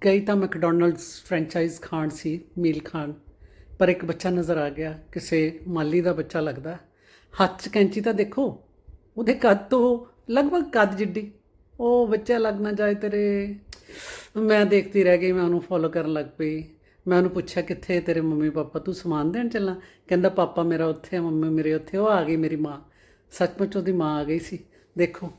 ਕਈ ਤਾਂ McDonald's franchise ਖਾਣ ਸੀ, ਮੀਲ ਖਾਣ। ਪਰ ਇੱਕ ਬੱਚਾ ਨਜ਼ਰ ਆ ਗਿਆ, ਕਿਸੇ ਮਾਲੀ ਦਾ ਬੱਚਾ ਲੱਗਦਾ। ਹੱਥ 'ਚ ਕੈਂਚੀ ਤਾਂ ਦੇਖੋ, ਉਹਦੇ ਕੱਦ ਤੋਂ ਲਗਭਗ ਕੱਦ ਜਿੱਡੀ। ਉਹ ਬੱਚਾ ਲੱਗ ਨਾ ਜਾਏ ਤੇਰੇ। ਮੈਂ ਦੇਖਦੀ ਰਹਿ ਗਈ, ਮੈਂ ਉਹਨੂੰ ਫੋਲੋ ਕਰਨ ਲੱਗ ਪਈ। ਮੈਂ ਉਹਨੂੰ ਪੁੱਛਿਆ, ਕਿੱਥੇ ਤੇਰੇ ਮੰਮੀ ਪਾਪਾ? ਤੂੰ ਸਮਾਨ ਦੇਣ ਚੱਲਾਂ? ਕਹਿੰਦਾ, ਪਾਪਾ ਮੇਰਾ ਉੱਥੇ ਆ, ਮੰਮੀ ਮੇਰੇ ਉੱਥੇ ਉਹ ਆ ਗਈ ਮੇਰੀ ਮਾਂ। ਸੱਚਮੁੱਚ ਉਹਦੀ ਮਾਂ ਆ ਗਈ ਸੀ। ਦੇਖੋ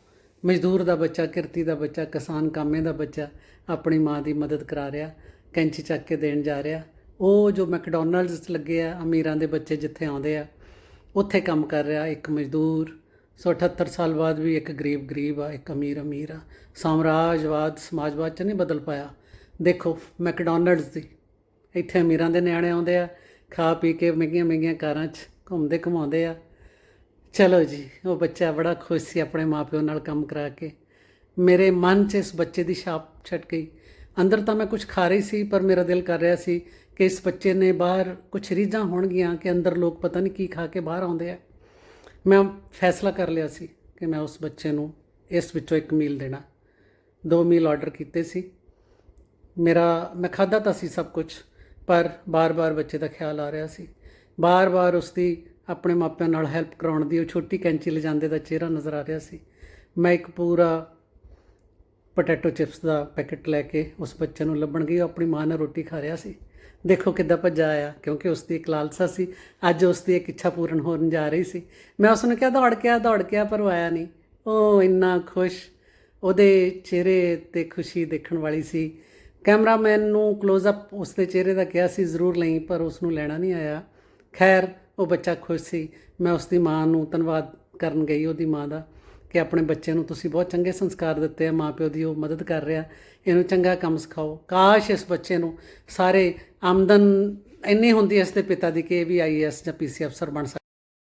ਮਜ਼ਦੂਰ ਦਾ ਬੱਚਾ, ਕਿਰਤੀ ਦਾ ਬੱਚਾ, ਕਿਸਾਨ ਕਾਮੇ ਦਾ ਬੱਚਾ ਆਪਣੀ ਮਾਂ ਦੀ ਮਦਦ ਕਰਾ ਰਿਹਾ, ਕੈਂਚੀ ਚੱਕ ਕੇ ਦੇਣ ਜਾ ਰਿਹਾ। ਉਹ ਜੋ ਮੈਕਡੋਨਲਡਸ 'ਚ ਲੱਗੇ ਆ, ਅਮੀਰਾਂ ਦੇ ਬੱਚੇ ਜਿੱਥੇ ਆਉਂਦੇ ਆ, ਉੱਥੇ ਕੰਮ ਕਰ ਰਿਹਾ ਇੱਕ ਮਜ਼ਦੂਰ। ਸੌ 78 ਸਾਲ ਬਾਅਦ ਵੀ ਇੱਕ ਗਰੀਬ ਗਰੀਬ ਆ, ਇੱਕ ਅਮੀਰ ਅਮੀਰ ਆ। ਸਾਮਰਾਜਵਾਦ, ਸਮਾਜਵਾਦ ਚ ਨਹੀਂ ਬਦਲ ਪਾਇਆ। ਦੇਖੋ, ਮੈਕਡੋਨਲਡਸ ਦੀ। ਇੱਥੇ ਅਮੀਰਾਂ ਦੇ ਨਿਆਣੇ ਆਉਂਦੇ ਆ, ਖਾ ਪੀ ਕੇ ਮਹਿੰਗੀਆਂ ਮਹਿੰਗੀਆਂ ਕਾਰਾਂ 'ਚ ਘੁੰਮਦੇ ਘੁਮਾਉਂਦੇ ਆ। ਚਲੋ ਜੀ, ਉਹ ਬੱਚਾ ਬੜਾ ਖੁਸ਼ ਸੀ ਆਪਣੇ ਮਾਪਿਓ ਨਾਲ ਕੰਮ ਕਰਾ ਕੇ। ਮੇਰੇ ਮਨ 'ਚ ਇਸ ਬੱਚੇ ਦੀ ਛਾਪ ਛੱਡ ਗਈ। ਅੰਦਰ ਤਾਂ ਮੈਂ ਕੁਝ ਖਾ ਰਹੀ ਸੀ, ਪਰ ਮੇਰਾ ਦਿਲ ਕਰ ਰਿਹਾ ਸੀ ਕਿ ਇਸ ਬੱਚੇ ਨੇ ਬਾਹਰ ਕੁਝ ਰੀਝਾਂ ਹੋਣਗੀਆਂ ਕਿ ਅੰਦਰ ਲੋਕ ਪਤਾ ਨਹੀਂ ਕੀ ਖਾ ਕੇ ਬਾਹਰ ਆਉਂਦੇ ਆ। ਮੈਂ ਫੈਸਲਾ ਕਰ ਲਿਆ ਸੀ ਕਿ ਮੈਂ ਉਸ ਬੱਚੇ ਨੂੰ ਇਸ ਵਿੱਚੋਂ ਇੱਕ ਮੀਲ ਦੇਣਾ। ਦੋ ਮੀਲ ਆਰਡਰ ਕੀਤੇ ਸੀ। ਮੇਰਾ, ਮੈਂ ਖਾਧਾ ਤਾਂ ਸੀ ਸਭ ਕੁਝ ਪਰ ਬਾਰ-ਬਾਰ ਬੱਚੇ ਦਾ ਖਿਆਲ ਆ ਰਿਹਾ ਸੀ। ਬਾਰ-ਬਾਰ ਉਸ ਦੀ ਆਪਣੇ ਮਾਪਿਆਂ ਨਾਲ ਹੈਲਪ ਕਰਾਉਣ ਦੀ, ਉਹ ਛੋਟੀ ਕੈਂਚੀ ਲਿਜਾਂਦੇ ਦਾ ਚਿਹਰਾ ਨਜ਼ਰ ਆ ਰਿਹਾ ਸੀ। ਮੈਂ ਇੱਕ ਪੂਰਾ ਪੋਟੈਟੋ ਚਿਪਸ ਦਾ ਪੈਕੇਟ ਲੈ ਕੇ ਉਸ ਬੱਚੇ ਨੂੰ ਲੱਭਣ ਗਈ। ਉਹ ਆਪਣੀ ਮਾਂ ਨਾਲ ਰੋਟੀ ਖਾ ਰਿਹਾ ਸੀ। ਦੇਖੋ ਕਿੱਦਾਂ ਭੱਜਾ ਆਇਆ, ਕਿਉਂਕਿ ਉਸ ਦੀ ਇੱਕ ਲਾਲਸਾ ਸੀ। ਅੱਜ ਉਸ ਦੀ ਇੱਕ ਇੱਛਾ ਪੂਰਨ ਹੋਣ ਜਾ ਰਹੀ ਸੀ। ਮੈਂ ਉਸ ਨੂੰ ਕਿਹਾ, ਦੌੜ ਕੇ ਆ, ਦੌੜ ਕੇ ਆ, ਪਰ ਉਹ ਆਇਆ ਨਹੀਂ। ਉਹ ਇੰਨਾ ਖੁਸ਼, ਉਹਦੇ ਚਿਹਰੇ ਤੇ ਖੁਸ਼ੀ ਦੇਖਣ ਵਾਲੀ ਸੀ। ਕੈਮਰਾਮੈਨ ਨੂੰ ক্লোਜ਼ ਅਪ ਉਸ ਦੇ ਚਿਹਰੇ ਦਾ ਕਿਹਾ ਸੀ, ਜ਼ਰੂਰ ਲਈ, ਪਰ ਉਸ ਨੂੰ ਲੈਣਾ ਨਹੀਂ ਆਇਆ। ਖੈਰ ਉਹ ਬੱਚਾ ਖੁਸ਼ ਸੀ। ਮੈਂ ਉਸ ਦੀ ਮਾਂ ਨੂੰ ਧੰਨਵਾਦ ਕਰਨ ਗਈ ਉਹਦੀ ਮਾਂ ਦਾ ਕਿ ਆਪਣੇ ਬੱਚੇ ਨੂੰ ਤੁਸੀਂ ਬਹੁਤ ਚੰਗੇ ਸੰਸਕਾਰ ਦਿੱਤੇ ਆ, ਮਾਪਿਓ ਦੀ ਉਹ ਮਦਦ ਕਰ ਰਿਹਾ। ਇਹਨੂੰ ਚੰਗਾ ਕੰਮ ਸਿਖਾਓ। ਕਾਸ਼ ਇਸ ਬੱਚੇ ਨੂੰ ਸਾਰੇ ਆਮਦਨ ਇੰਨੀ ਹੁੰਦੀ ਇਸ ਦੇ ਪਿਤਾ ਦੀ ਕਿ ਇਹ ਵੀ ਆਈਐਸ ਜਾਂ ਪੀਸੀ ਅਫਸਰ ਬਣ ਸਕੇ।